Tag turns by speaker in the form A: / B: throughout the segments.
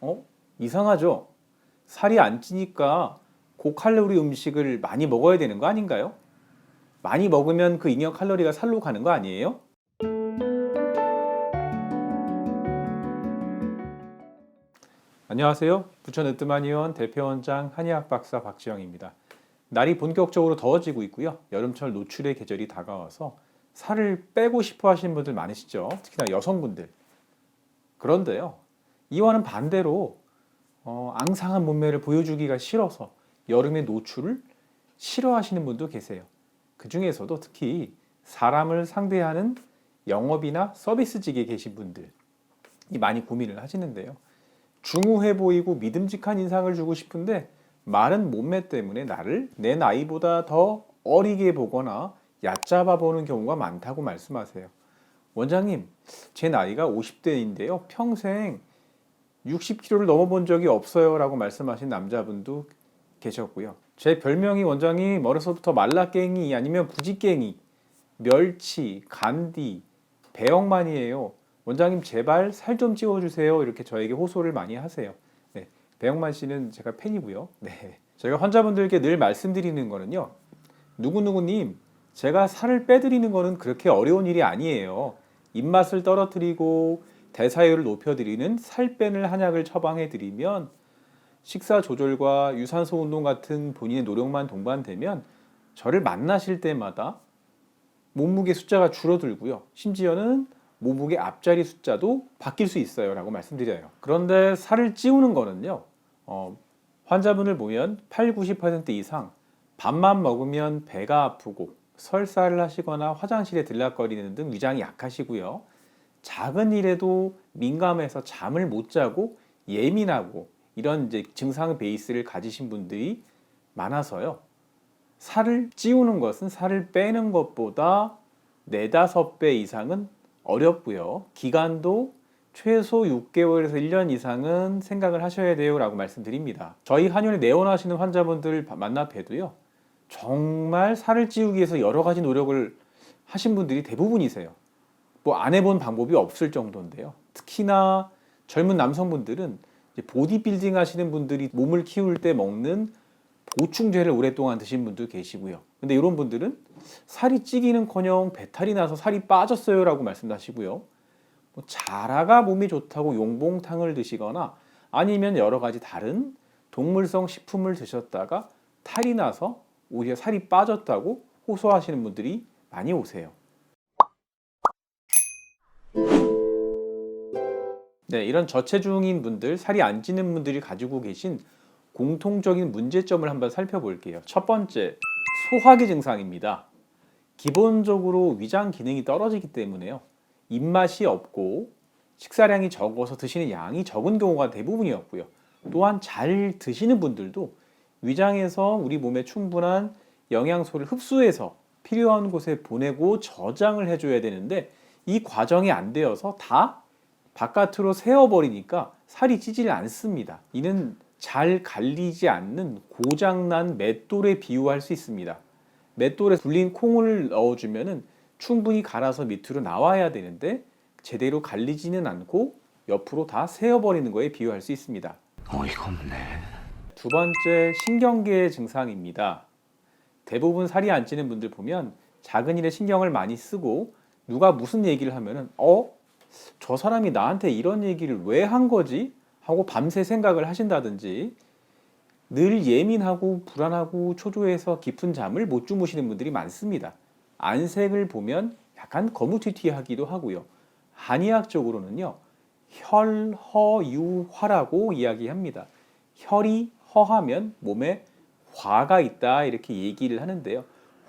A: 어? 이상하죠? 살이 안 찌니까 고칼로리 음식을 많이 먹어야 되는 거 아닌가요? 많이 먹으면 그 잉여 칼로리가 살로 가는 거 아니에요? 안녕하세요. 부천 으뜸한의원 대표원장 한의학 박사 박지영입니다. 날이 본격적으로 더워지고 있고요. 여름철 노출의 계절이 다가와서 살을 빼고 싶어 하시는 분들 많으시죠. 특히나 여성분들. 그런데요. 이와는 반대로 어, 앙상한 몸매를 보여주기가 싫어서 여름의 노출을 싫어하시는 분도 계세요. 그 중에서도 특히 사람을 상대하는 영업이나 서비스직에 계신 분들이 많이 고민을 하시는데요. 중후해 보이고 믿음직한 인상을 주고 싶은데 마른 몸매 때문에 나를 내 나이보다 더 어리게 보거나 얕잡아 보는 경우가 많다고 말씀하세요. 원장님, 제 나이가 50대인데요. 평생 60kg를 넘어본 적이 없어요. 라고 말씀하신 남자분도 계셨고요. 제 별명이 원장님 어려서부터 말라깽이 아니면 부지깽이, 멸치, 간디, 배영만이에요. 원장님 제발 살 좀 찌워주세요. 이렇게 저에게 호소를 많이 하세요. 네, 배영만 씨는 제가 팬이고요. 네, 제가 환자분들께 늘 말씀드리는 거는요. 누구누구님, 제가 살을 빼드리는 거는 그렇게 어려운 일이 아니에요. 입맛을 떨어뜨리고 대사율을 높여드리는 살 빼는 한약을 처방해드리면 식사 조절과 유산소 운동 같은 본인의 노력만 동반되면 저를 만나실 때마다 몸무게 숫자가 줄어들고요. 심지어는 몸무게 앞자리 숫자도 바뀔 수 있어요 라고 말씀드려요. 그런데 살을 찌우는 거는요. 어, 환자분을 보면 8, 90% 이상 밥만 먹으면 배가 아프고 설사를 하시거나 화장실에 들락거리는 등 위장이 약하시고요. 작은 일에도 민감해서 잠을 못 자고 예민하고 이런 이제 증상 베이스를 가지신 분들이 많아서요. 살을 찌우는 것은 살을 빼는 것보다 네다섯 배 이상은 어렵고요. 기간도 최소 6개월에서 1년 이상은 생각을 하셔야 돼요 라고 말씀드립니다. 저희 한의원에 내원하시는 환자분들 만나 뵈도요. 정말 살을 찌우기 위해서 여러 가지 노력을 하신 분들이 대부분이세요. 뭐 안 해본 방법이 없을 정도인데요. 특히나 젊은 남성분들은 보디빌딩 하시는 분들이 몸을 키울 때 먹는 보충제를 오랫동안 드신 분도 계시고요. 근데 이런 분들은 살이 찌기는커녕 배탈이 나서 살이 빠졌어요라고 말씀하시고요. 뭐 자라가 몸이 좋다고 용봉탕을 드시거나 아니면 여러 가지 다른 동물성 식품을 드셨다가 탈이 나서 오히려 살이 빠졌다고 호소하시는 분들이 많이 오세요. 네, 이런 저체중인 분들, 살이 안 찌는 분들이 가지고 계신 공통적인 문제점을 한번 살펴볼게요. 첫 번째, 소화기 증상입니다. 기본적으로 위장 기능이 떨어지기 때문에요. 입맛이 없고 식사량이 적어서 드시는 양이 적은 경우가 대부분이었고요. 또한 잘 드시는 분들도 위장에서 우리 몸에 충분한 영양소를 흡수해서 필요한 곳에 보내고 저장을 해줘야 되는데 이 과정이 안 되어서 다 바깥으로 새어버리니까 살이 찌질 않습니다. 이는 잘 갈리지 않는 고장난 맷돌에 비유할 수 있습니다. 맷돌에 불린 콩을 넣어주면은 충분히 갈아서 밑으로 나와야 되는데 제대로 갈리지는 않고 옆으로 다 새어버리는 거에 비유할 수 있습니다.
B: 어이가 없네.
A: 두 번째 신경계의 증상입니다. 대부분 살이 안 찌는 분들 보면 작은 일에 신경을 많이 쓰고 누가 무슨 얘기를 하면은 어? 저 사람이 나한테 이런 얘기를 왜 한 거지? 하고 밤새 생각을 하신다든지 늘 예민하고 불안하고 초조해서 깊은 잠을 못 주무시는 분들이 많습니다. 안색을 보면 약간 거무튀튀하기도 하고요. 한의학적으로는요. 혈허유화라고 이야기합니다. 혈이 허하면 몸에 화가 있다 이렇게 얘기를 하는데요.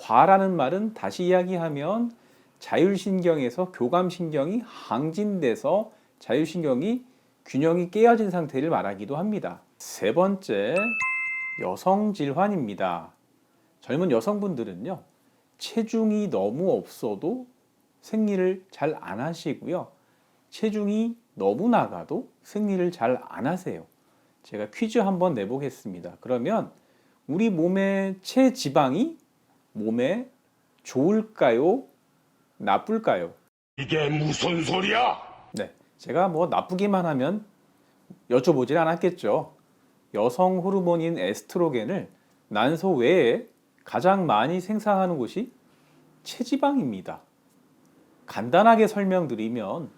A: 화라는 말은 다시 이야기하면 자율신경에서 교감신경이 항진돼서 자율신경이 균형이 깨어진 상태를 말하기도 합니다. 세 번째, 여성 질환입니다. 젊은 여성분들은요, 체중이 너무 없어도 생리를 잘 안 하시고요. 체중이 너무 나가도 생리를 잘 안 하세요. 제가 퀴즈 한번 내보겠습니다. 그러면 우리 몸의 체지방이 몸에 좋을까요? 나쁠까요?
B: 이게 무슨 소리야?
A: 네. 제가 뭐 나쁘기만 하면 여쭤보질 않았겠죠. 여성 호르몬인 에스트로겐을 난소 외에 가장 많이 생산하는 곳이 체지방입니다. 간단하게 설명드리면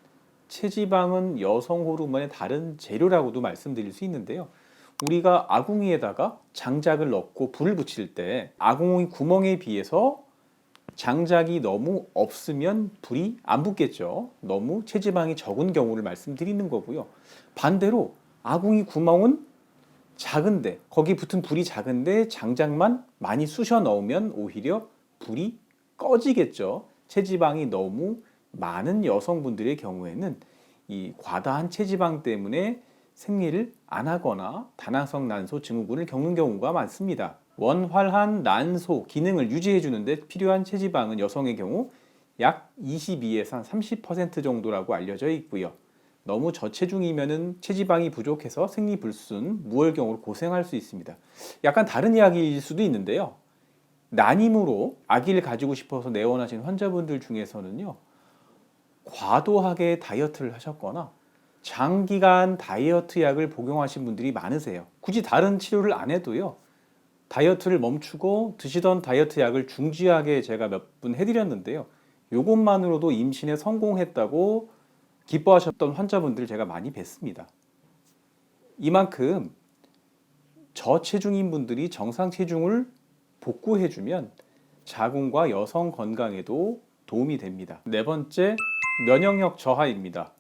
A: 체지방은 여성 호르몬의 다른 재료라고도 말씀드릴 수 있는데요. 우리가 아궁이에다가 장작을 넣고 불을 붙일 때 아궁이 구멍에 비해서 장작이 너무 없으면 불이 안 붙겠죠. 너무 체지방이 적은 경우를 말씀드리는 거고요. 반대로 아궁이 구멍은 작은데 거기 붙은 불이 작은데 장작만 많이 쑤셔 넣으면 오히려 불이 꺼지겠죠. 체지방이 너무 많은 여성분들의 경우에는 이 과다한 체지방 때문에 생리를 안 하거나 다낭성 난소 증후군을 겪는 경우가 많습니다. 원활한 난소 기능을 유지해 주는데 필요한 체지방은 여성의 경우 약 22에서 한 30% 정도라고 알려져 있고요. 너무 저체중이면은 체지방이 부족해서 생리불순, 무월경으로 고생할 수 있습니다. 약간 다른 이야기일 수도 있는데요. 난임으로 아기를 가지고 싶어서 내원하신 환자분들 중에서는요. 과도하게 다이어트를 하셨거나 장기간 다이어트 약을 복용하신 분들이 많으세요. 굳이 다른 치료를 안 해도요. 다이어트를 멈추고 드시던 다이어트 약을 중지하게 제가 몇 분 해드렸는데요. 이것만으로도 임신에 성공했다고 기뻐하셨던 환자분들을 제가 많이 뵀습니다. 이만큼 저체중인 분들이 정상 체중을 복구해주면 자궁과 여성 건강에도 도움이 됩니다. 네 번째, 면역력 저하입니다.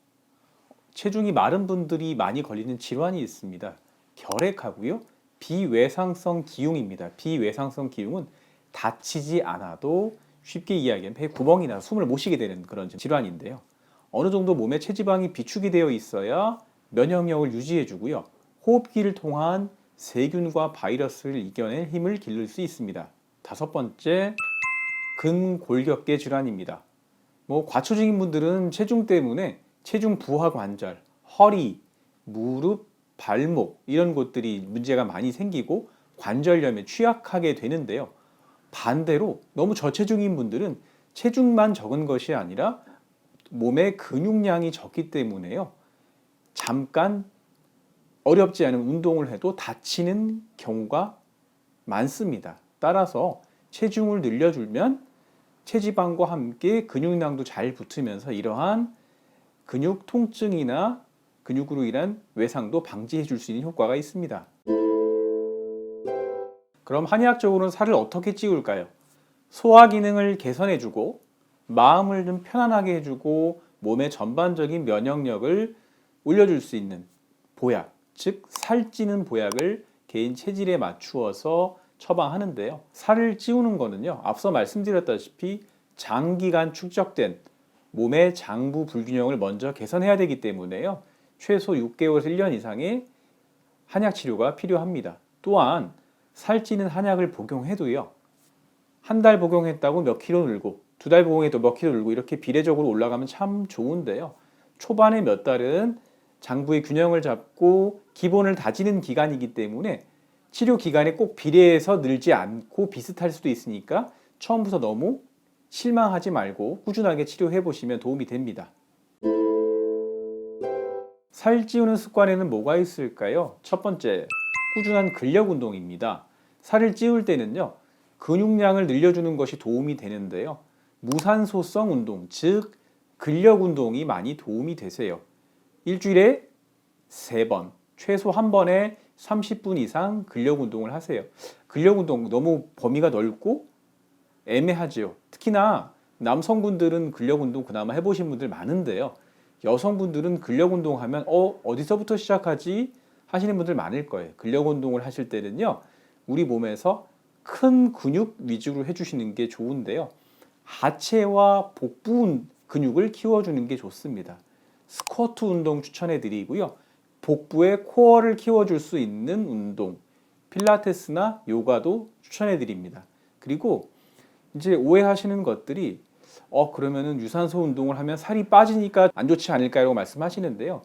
A: 체중이 마른 분들이 많이 걸리는 질환이 있습니다. 결핵하고요. 비외상성 기흉입니다. 비외상성 기흉은 다치지 않아도 쉽게 이야기하면 배 구멍이나 숨을 못 쉬게 되는 그런 질환인데요. 어느 정도 몸에 체지방이 비축이 되어 있어야 면역력을 유지해 주고요. 호흡기를 통한 세균과 바이러스를 이겨낼 힘을 기를 수 있습니다. 다섯 번째, 근골격계 질환입니다. 뭐 과초중인 분들은 체중 때문에 체중 부하 관절, 허리, 무릎, 발목 이런 곳들이 문제가 많이 생기고 관절염에 취약하게 되는데요. 반대로 너무 저체중인 분들은 체중만 적은 것이 아니라 몸의 근육량이 적기 때문에요. 잠깐 어렵지 않은 운동을 해도 다치는 경우가 많습니다. 따라서 체중을 늘려주면 체지방과 함께 근육량도 잘 붙으면서 이러한 근육 통증이나 근육으로 인한 외상도 방지해 줄 수 있는 효과가 있습니다. 그럼 한의학적으로는 살을 어떻게 찌울까요? 소화 기능을 개선해 주고 마음을 좀 편안하게 해 주고 몸의 전반적인 면역력을 올려줄 수 있는 보약, 즉 살찌는 보약을 개인 체질에 맞추어서 처방하는데요. 살을 찌우는 거는요. 앞서 말씀드렸다시피 장기간 축적된 몸의 장부 불균형을 먼저 개선해야 되기 때문에요. 최소 6개월에서 1년 이상의 한약 치료가 필요합니다. 또한 살찌는 한약을 복용해도요. 한 달 복용했다고 몇 킬로 늘고 두 달 복용해도 몇 킬로 늘고 이렇게 비례적으로 올라가면 참 좋은데요. 초반에 몇 달은 장부의 균형을 잡고 기본을 다지는 기간이기 때문에 치료 기간에 꼭 비례해서 늘지 않고 비슷할 수도 있으니까 처음부터 너무 실망하지 말고 꾸준하게 치료해 보시면 도움이 됩니다. 살 찌우는 습관에는 뭐가 있을까요? 첫 번째, 꾸준한 근력 운동입니다. 살을 찌울 때는요, 근육량을 늘려주는 것이 도움이 되는데요. 무산소성 운동, 즉 근력 운동이 많이 도움이 되세요. 일주일에 세 번, 최소 한 번에 30분 이상 근력 운동을 하세요. 근력 운동 너무 범위가 넓고 애매하지요. 특히나 남성분들은 근력 운동 그나마 해보신 분들 많은데요. 여성분들은 근력 운동하면 어 어디서부터 시작하지 하시는 분들 많을 거예요. 근력 운동을 하실 때는요, 우리 몸에서 큰 근육 위주로 해주시는 게 좋은데요. 하체와 복부 근육을 키워주는 게 좋습니다. 스쿼트 운동 추천해 드리고요. 복부의 코어를 키워줄 수 있는 운동, 필라테스나 요가도 추천해 드립니다. 그리고 이제 오해하시는 것들이 어 그러면은 유산소 운동을 하면 살이 빠지니까 안 좋지 않을까요? 말씀하시는데요.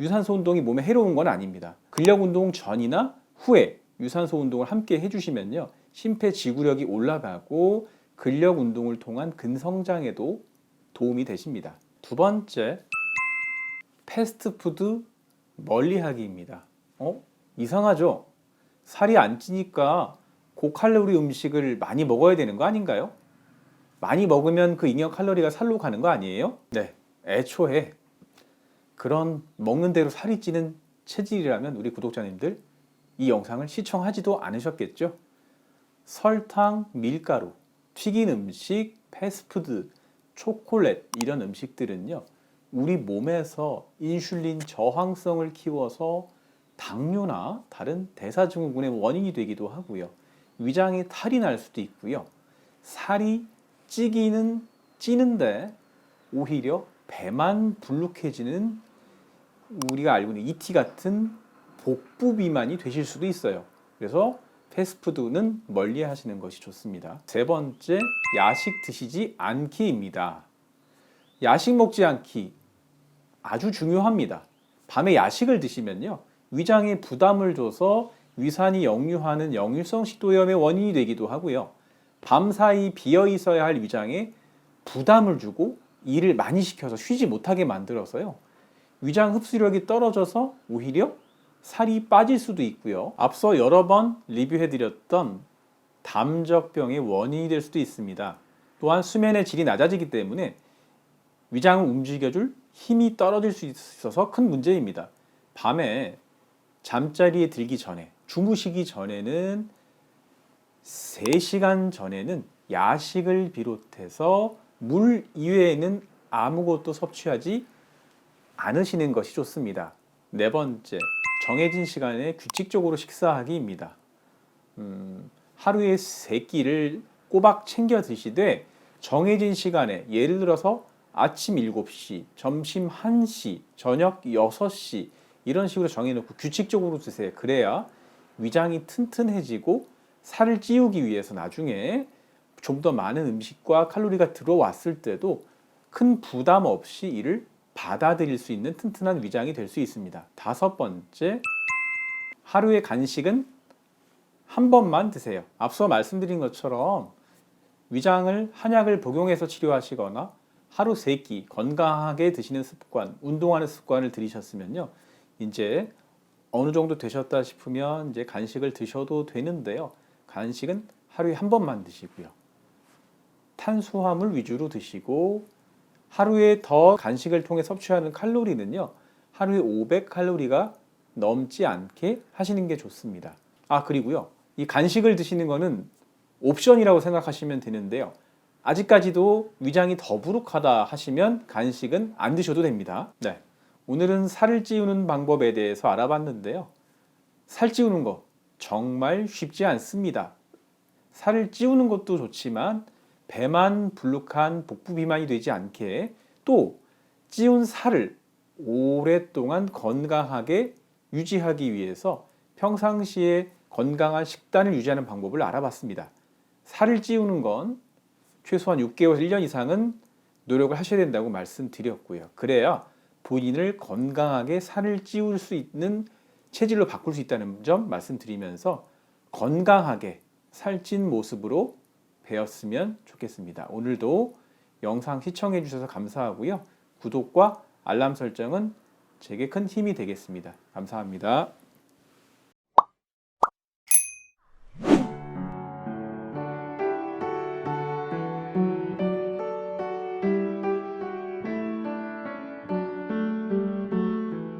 A: 유산소 운동이 몸에 해로운 건 아닙니다. 근력 운동 전이나 후에 유산소 운동을 함께 해주시면요. 심폐지구력이 올라가고 근력 운동을 통한 근성장에도 도움이 되십니다. 두 번째, 패스트푸드 멀리하기입니다. 어? 이상하죠? 살이 안 찌니까 고칼로리 음식을 많이 먹어야 되는 거 아닌가요? 많이 먹으면 그 잉여 칼로리가 살로 가는 거 아니에요? 네. 애초에 그런 먹는 대로 살이 찌는 체질이라면 우리 구독자님들 이 영상을 시청하지도 않으셨겠죠? 설탕, 밀가루, 튀긴 음식, 패스트푸드, 초콜릿 이런 음식들은요. 우리 몸에서 인슐린 저항성을 키워서 당뇨나 다른 대사증후군의 원인이 되기도 하고요. 위장에 탈이 날 수도 있고요. 살이 찌기는 찌는데 오히려 배만 불룩해지는 우리가 알고 있는 ET 같은 복부 비만이 되실 수도 있어요. 그래서 패스트푸드는 멀리 하시는 것이 좋습니다. 세 번째, 야식 드시지 않기입니다. 야식 먹지 않기 아주 중요합니다. 밤에 야식을 드시면요. 위장에 부담을 줘서 위산이 역류하는 역류성 식도염의 원인이 되기도 하고요. 밤 사이 비어 있어야 할 위장에 부담을 주고 일을 많이 시켜서 쉬지 못하게 만들어서요. 위장 흡수력이 떨어져서 오히려 살이 빠질 수도 있고요. 앞서 여러 번 리뷰해드렸던 담적병의 원인이 될 수도 있습니다. 또한 수면의 질이 낮아지기 때문에 위장을 움직여줄 힘이 떨어질 수 있어서 큰 문제입니다. 밤에 잠자리에 들기 전에, 주무시기 전에는 3시간 전에는 야식을 비롯해서 물 이외에는 아무것도 섭취하지 않으시는 것이 좋습니다. 네 번째, 정해진 시간에 규칙적으로 식사하기입니다. 음, 하루에 세 끼를 꼬박 챙겨 드시되 정해진 시간에 예를 들어서 아침 7시, 점심 1시, 저녁 6시 이런 식으로 정해놓고 규칙적으로 드세요. 그래야 위장이 튼튼해지고 살을 찌우기 위해서 나중에 좀 더 많은 음식과 칼로리가 들어왔을 때도 큰 부담 없이 이를 받아들일 수 있는 튼튼한 위장이 될 수 있습니다. 다섯 번째, 하루의 간식은 한 번만 드세요. 앞서 말씀드린 것처럼 위장을 한약을 복용해서 치료하시거나 하루 세 끼 건강하게 드시는 습관, 운동하는 습관을 들이셨으면요. 이제 어느 정도 되셨다 싶으면 이제 간식을 드셔도 되는데요. 간식은 하루에 한 번만 드시고요. 탄수화물 위주로 드시고 하루에 더 간식을 통해 섭취하는 칼로리는요. 하루에 500칼로리가 넘지 않게 하시는 게 좋습니다. 아, 그리고요. 이 간식을 드시는 거는 옵션이라고 생각하시면 되는데요. 아직까지도 위장이 더부룩하다 하시면 간식은 안 드셔도 됩니다. 네. 오늘은 살을 찌우는 방법에 대해서 알아봤는데요. 살 찌우는 거 정말 쉽지 않습니다. 살을 찌우는 것도 좋지만 배만 불룩한 복부 비만이 되지 않게 또 찌운 살을 오랫동안 건강하게 유지하기 위해서 평상시에 건강한 식단을 유지하는 방법을 알아봤습니다. 살을 찌우는 건 최소한 6개월, 1년 이상은 노력을 하셔야 된다고 말씀드렸고요. 그래야 본인을 건강하게 살을 찌울 수 있는 체질로 바꿀 수 있다는 점 말씀드리면서 건강하게 살찐 모습으로 배웠으면 좋겠습니다. 오늘도 영상 시청해 주셔서 감사하고요. 구독과 알람 설정은 제게 큰 힘이 되겠습니다. 감사합니다.